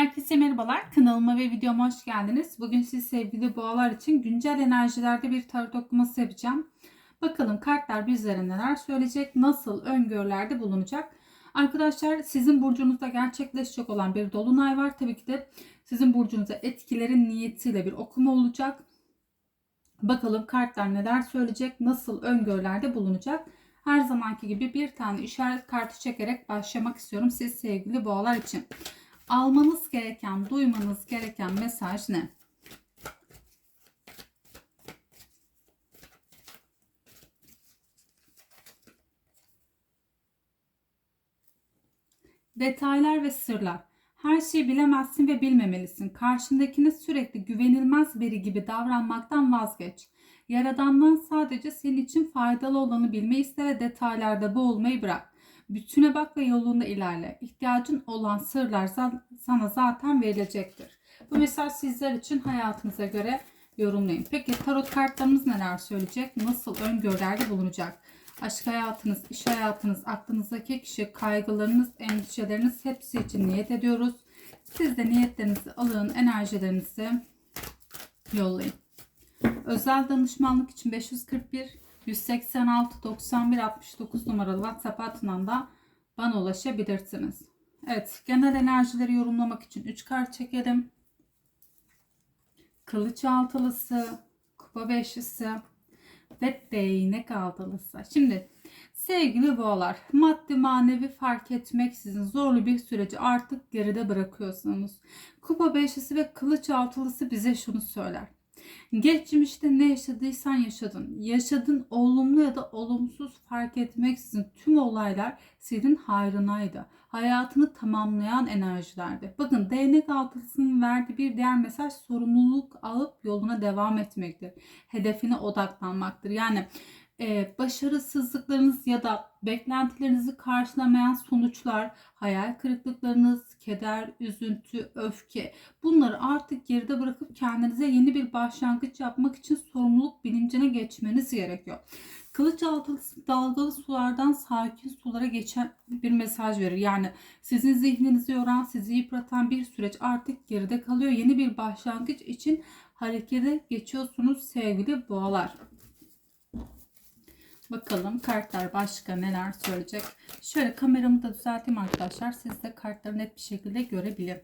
Herkese merhabalar. Kanalıma ve videoma hoş geldiniz. Bugün siz sevgili boğalar için güncel enerjilerde bir tarot okuması yapacağım. Bakalım kartlar bizlere neler söyleyecek, nasıl öngörülerde bulunacak. Arkadaşlar sizin burcunuzda gerçekleşecek olan bir dolunay var. Tabii ki de sizin burcunuza etkilerin niyetiyle bir okuma olacak. Bakalım kartlar neler söyleyecek, nasıl öngörülerde bulunacak. Her zamanki gibi bir tane işaret kartı çekerek başlamak istiyorum siz sevgili boğalar için. Almanız gereken, duymanız gereken mesaj ne? Detaylar ve sırlar. Her şeyi bilemezsin ve bilmemelisin. Karşındakine sürekli güvenilmez biri gibi davranmaktan vazgeç. Yaradandan sadece senin için faydalı olanı bilmeyi iste ve detaylarda boğulmayı bırak. Bütüne bak ve yolunda ilerle. İhtiyacın olan sırlar sana zaten verilecektir. Bu mesaj sizler için hayatınıza göre yorumlayın. Peki tarot kartlarımız neler söyleyecek? Nasıl öngörülerde bulunacak? Aşk hayatınız, iş hayatınız, aklınızdaki kişi, kaygılarınız, endişeleriniz hepsi için niyet ediyoruz. Siz de niyetlerinizi alın, enerjilerinizi yollayın. Özel danışmanlık için 541 186 91 69 numaralı WhatsApp hattından da bana ulaşabilirsiniz. Evet, genel enerjileri yorumlamak için 3 kart çekelim. Kılıç altılısı, kupa beşlisi ve değnek altılısı. Şimdi sevgili boğalar, maddi manevi fark etmeksizin zorlu bir süreci artık geride bırakıyorsunuz. Kupa beşlisi ve kılıç altılısı bize şunu söyler. Geçmişte ne yaşadıysan yaşadın. Yaşadın olumlu ya da olumsuz fark etmeksizin tüm olaylar senin hayrınaydı. Hayatını tamamlayan enerjilerdi. Bakın değnek altısının verdiği bir diğer mesaj sorumluluk alıp yoluna devam etmektir. Hedefine odaklanmaktır. Yani e, başarısızlıklarınız ya da beklentilerinizi karşılamayan sonuçlar, hayal kırıklıklarınız, keder, üzüntü, öfke bunları artık geride bırakıp kendinize yeni bir başlangıç yapmak için sorumluluk bilincine geçmeniz gerekiyor. Kılıç altısı dalgalı sulardan sakin sulara geçen bir mesaj verir. Yani sizin zihninizi yoran, sizi yıpratan bir süreç artık geride kalıyor. Yeni bir başlangıç için harekete geçiyorsunuz sevgili boğalar. Bakalım kartlar başka neler söyleyecek. Şöyle kameramı da düzelteyim arkadaşlar. Siz de kartları net bir şekilde görebilin.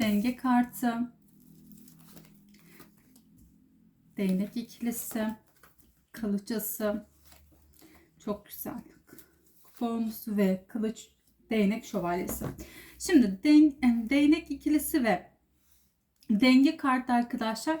Denge kartı. Değnek ikilisi. Kılıcısı. Çok güzel. Bonusu ve kılıç değnek şövalyesi. Şimdi değnek ikilisi ve denge kartı arkadaşlar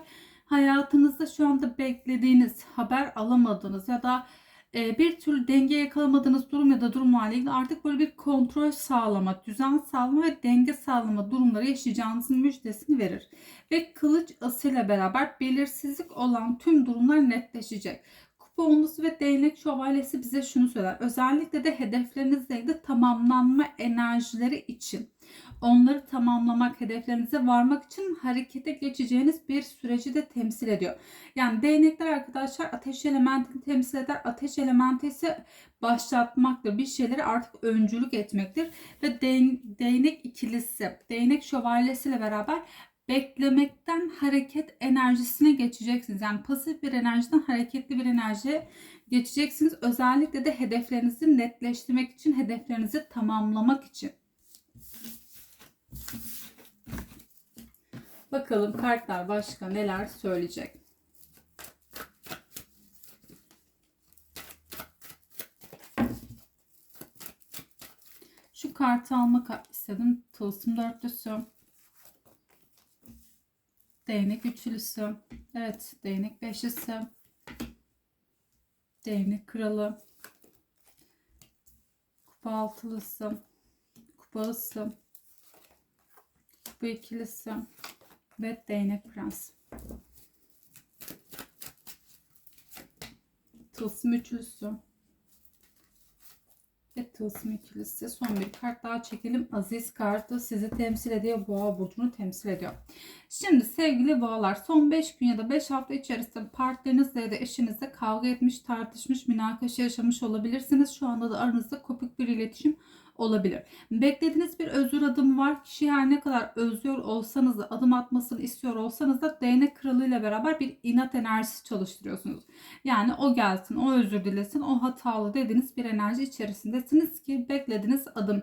hayatınızda şu anda beklediğiniz, haber alamadığınız ya da e, bir türlü denge yakalamadığınız durum ya da durumlarla ilgili artık böyle bir kontrol sağlama, düzen sağlama ve denge sağlama durumları yaşayacağınızın müjdesini verir. Ve kılıç asıyla beraber belirsizlik olan tüm durumlar netleşecek. Kupa onlusu ve değnek şövalyesi bize şunu söyler. Özellikle de hedeflerinizle ilgili tamamlanma enerjileri için onları tamamlamak, hedeflerinize varmak için harekete geçeceğiniz bir süreci de temsil ediyor. Yani değnekler arkadaşlar ateş elementini temsil eder. Ateş elementi ise başlatmaktır. Bir şeyleri artık öncülük etmektir. Ve değnek ikilisi, değnek şövalyesiyle beraber beklemekten hareket enerjisine geçeceksiniz. Yani pasif bir enerjiden hareketli bir enerjiye geçeceksiniz. Özellikle de hedeflerinizi netleştirmek için, hedeflerinizi tamamlamak için. Bakalım kartlar başka neler söyleyecek. Şu kartı almak istedim. Tılsım dörtlüsü. Değnek üçlüsü. Evet, değnek beşlisi. Değnek kralı. Kupa altılısı. Kupa ısı. Kupa ikilisi ve değnek prens. Tılsım üçlüsü ve tılsım ikilisi. Son bir kart daha çekelim. Aziz kartı sizi temsil ediyor. Boğa burcunu temsil ediyor. Şimdi sevgili boğalar son 5 gün ya da 5 hafta içerisinde partnerinizle ya da eşinizle kavga etmiş, tartışmış, münakaşa yaşamış olabilirsiniz. Şu anda da aranızda kopuk bir iletişim olabilir. Beklediğiniz bir özür adımı var. Kişi her ne kadar özlüyor olsanız da adım atmasını istiyor olsanız da değnek kralıyla beraber bir inat enerjisi çalıştırıyorsunuz. Yani o gelsin, o özür dilesin, o hatalı dediğiniz bir enerji içerisindesiniz ki beklediğiniz adım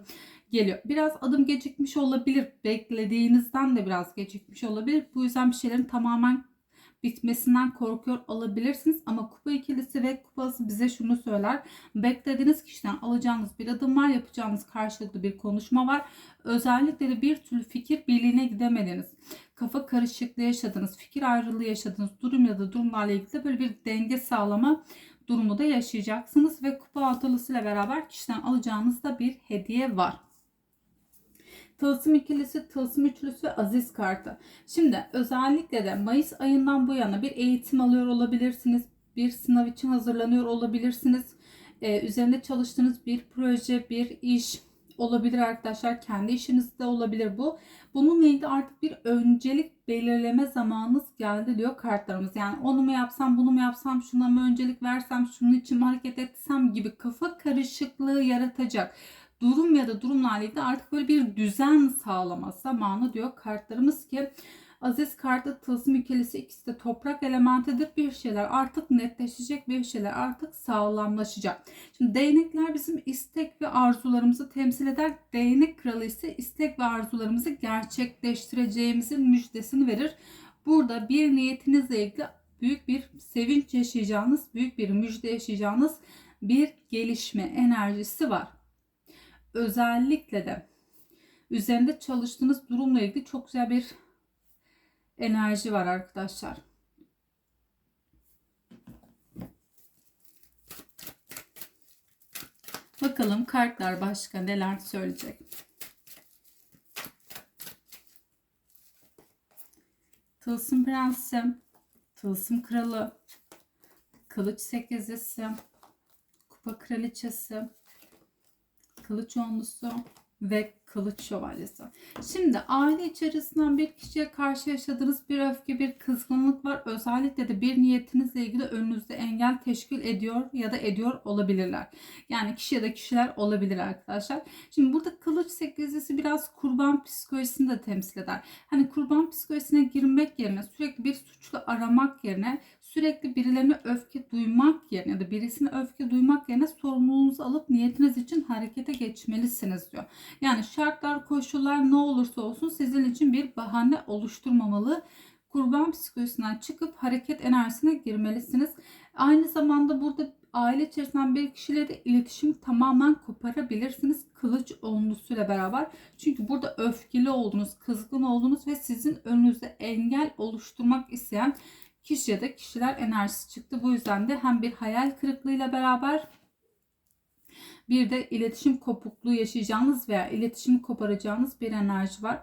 geliyor. Biraz adım gecikmiş olabilir. Beklediğinizden de biraz gecikmiş olabilir. Bu yüzden bir şeylerin tamamen bitmesinden korkuyor olabilirsiniz. Ama kupa ikilisi ve kupası bize şunu söyler. Beklediğiniz kişiden alacağınız bir adım var. Yapacağınız karşılıklı bir konuşma var. Özellikle de bir türlü fikir birliğine gidemediniz. Kafa karışıklığı yaşadınız. Fikir ayrılığı yaşadınız. Durum ya da durumlarla ilgili böyle bir denge sağlama durumu da yaşayacaksınız. Ve kupa altılısıyla beraber kişiden alacağınız da bir hediye var. Tılsım ikilisi, tılsım üçlüsü aziz kartı. Şimdi özellikle de Mayıs ayından bu yana bir eğitim alıyor olabilirsiniz. Bir sınav için hazırlanıyor olabilirsiniz. Ee, üzerinde çalıştığınız bir proje, bir iş olabilir arkadaşlar. Kendi işiniz de olabilir bu. Bununla ilgili artık bir öncelik belirleme zamanınız geldi diyor kartlarımız. Yani onu mu yapsam, bunu mu yapsam, şuna mı öncelik versem, şunun için hareket etsem gibi kafa karışıklığı yaratacak durum ya da durumlarla ilgili artık böyle bir düzen sağlama zamanı diyor kartlarımız ki Aziz kartı tılsım ikilisi ikisi de toprak elementidir. Bir şeyler artık netleşecek, bir şeyler artık sağlamlaşacak. Şimdi değnekler bizim istek ve arzularımızı temsil eder. Değnek kralı ise istek ve arzularımızı gerçekleştireceğimizin müjdesini verir. Burada bir niyetinizle ilgili büyük bir sevinç yaşayacağınız, büyük bir müjde yaşayacağınız bir gelişme enerjisi var özellikle de üzerinde çalıştığınız durumla ilgili çok güzel bir enerji var arkadaşlar. Bakalım kartlar başka neler söyleyecek. Tılsım Prensi, Tılsım Kralı, Kılıç Sekizlisi, Kupa Kraliçesi, kılıç onlusu ve kılıç şövalyesi. Şimdi aile içerisinden bir kişiye karşı yaşadığınız bir öfke, bir kızgınlık var. Özellikle de bir niyetinizle ilgili önünüzde engel teşkil ediyor ya da ediyor olabilirler. Yani kişi ya da kişiler olabilir arkadaşlar. Şimdi burada kılıç sekizlisi biraz kurban psikolojisini de temsil eder. Hani kurban psikolojisine girmek yerine sürekli bir suçlu aramak yerine sürekli birilerine öfke duymak yerine ya da birisine öfke duymak yerine sorumluluğunuzu alıp niyetiniz için harekete geçmelisiniz diyor. Yani şartlar, koşullar ne olursa olsun sizin için bir bahane oluşturmamalı. Kurban psikolojisinden çıkıp hareket enerjisine girmelisiniz. Aynı zamanda burada aile içerisinden bir kişiyle de iletişim tamamen koparabilirsiniz. Kılıç onlusuyla beraber. Çünkü burada öfkeli oldunuz, kızgın oldunuz ve sizin önünüzde engel oluşturmak isteyen kişi ya da kişiler enerjisi çıktı. Bu yüzden de hem bir hayal kırıklığıyla beraber bir de iletişim kopukluğu yaşayacağınız veya iletişimi koparacağınız bir enerji var.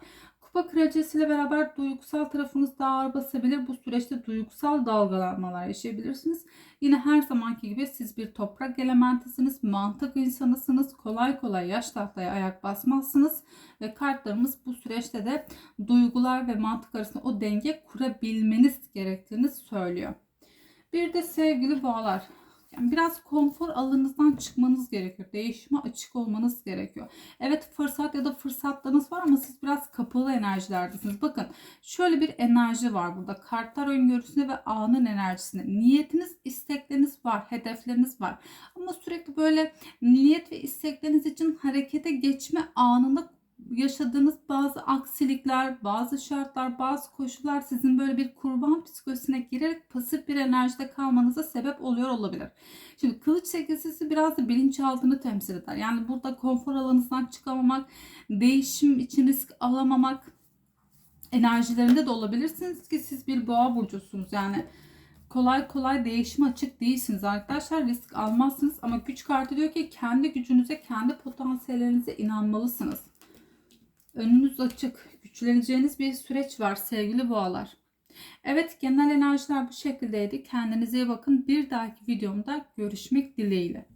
Kupa kraliçesiyle beraber duygusal tarafınız daha ağır basabilir. Bu süreçte duygusal dalgalanmalar yaşayabilirsiniz. Yine her zamanki gibi siz bir toprak elementisiniz, mantık insanısınız. Kolay kolay yaş tahtaya ayak basmazsınız. Ve kartlarımız bu süreçte de duygular ve mantık arasında o denge kurabilmeniz gerektiğini söylüyor. Bir de sevgili boğalar. Yani biraz konfor alanınızdan çıkmanız gerekiyor. Değişime açık olmanız gerekiyor. Evet fırsat ya da fırsatlarınız var ama siz biraz kapalı enerjilerdesiniz. Bakın şöyle bir enerji var burada. Kartlar öngörüsünde ve anın enerjisinde. Niyetiniz, istekleriniz var, hedefleriniz var. Ama sürekli böyle niyet ve istekleriniz için harekete geçme anında yaşadığınız bazı aksilikler, bazı şartlar, bazı koşullar sizin böyle bir kurban psikolojisine girerek pasif bir enerjide kalmanıza sebep oluyor olabilir. Şimdi kılıç sekizisi biraz da bilinçaltını temsil eder. Yani burada konfor alanınızdan çıkamamak, değişim için risk alamamak enerjilerinde de olabilirsiniz ki siz bir boğa burcusunuz. Yani kolay kolay değişime açık değilsiniz arkadaşlar. Risk almazsınız ama güç kartı diyor ki kendi gücünüze, kendi potansiyellerinize inanmalısınız. Önünüz açık, güçleneceğiniz bir süreç var sevgili boğalar. Evet genel enerjiler bu şekildeydi. Kendinize iyi bakın. Bir dahaki videomda görüşmek dileğiyle.